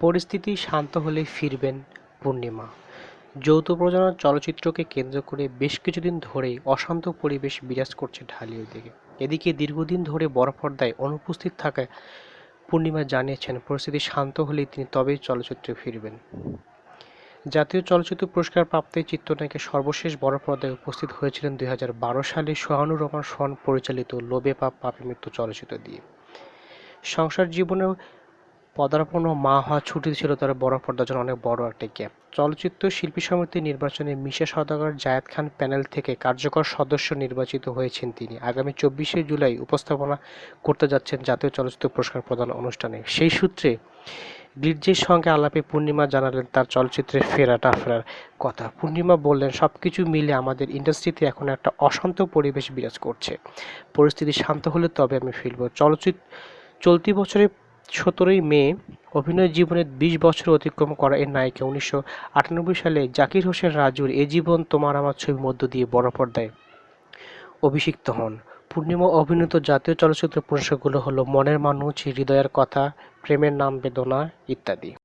পরিস্থিতি শান্ত হলে ফিরবেন পূর্ণিমা। যৌথ প্রযোজনার চলচ্চিত্রকে কেন্দ্র করে বেশ কিছুদিন ধরেই অশান্ত পরিবেশ বিরাজ করছে ঢালিউডে এদিকে দীর্ঘদিন ধরে বড় পর্দায় অনুপস্থিত থাকায় পূর্ণিমা জানিয়েছেন, পরিস্থিতি শান্ত হলেই তিনি তবেই চলচ্চিত্রে ফিরবেন। জাতীয় চলচ্চিত্র পুরস্কার প্রাপ্ত এই চিত্রনায়িকা সর্বশেষ বড় পর্দায় উপস্থিত হয়েছিলেন দুই হাজার বারো সালে সোহানুর রহমান সোহান পরিচালিত লোবে পাপ, পাপে মৃত্যু চলচ্চিত্র দিয়ে। সংসার জীবনে পদার্পণ মা হওয়া ছুটি ছিল তার বড় পর্দার জন্য অনেক বড় একটা গ্যাপ চলচ্চিত্র শিল্পী সমিতির নির্বাচনে মিশা সওদাগর, জায়েদ খান প্যানেল থেকে কার্যকর সদস্য নির্বাচিত হয়েছেন তিনি। আগামী চব্বিশে জুলাই উপস্থাপনা করতে যাচ্ছেন জাতীয় চলচ্চিত্র পুরস্কার প্রদান অনুষ্ঠানে। সেই সূত্রে গ্লিটজের সঙ্গে আলাপে পূর্ণিমা জানালেন তার চলচ্চিত্রে ফেরাটা ফেরার কথা। পূর্ণিমা বললেন সব কিছু মিলে আমাদের ইন্ডাস্ট্রিতে এখন একটা অশান্ত পরিবেশ বিরাজ করছে। পরিস্থিতি শান্ত হলে তবে আমি ফিরব। চলচ্চিত্র চলতি বছরের সতেরোই মে অভিনয় জীবনের বিশ বছর অতিক্রম করা এর নায়িকা উনিশশো আটানব্বই সালে জাকির হোসেন রাজুর এ জীবন তোমার আমার ছবির মধ্য দিয়ে বড় পর্দায় অভিষিক্ত হন। পূর্ণিমা অভিনীত জাতীয় চলচ্চিত্র পুরস্কারগুলো হলো মনের মানুষ হৃদয়ের কথা প্রেমের নাম বেদনা ইত্যাদি।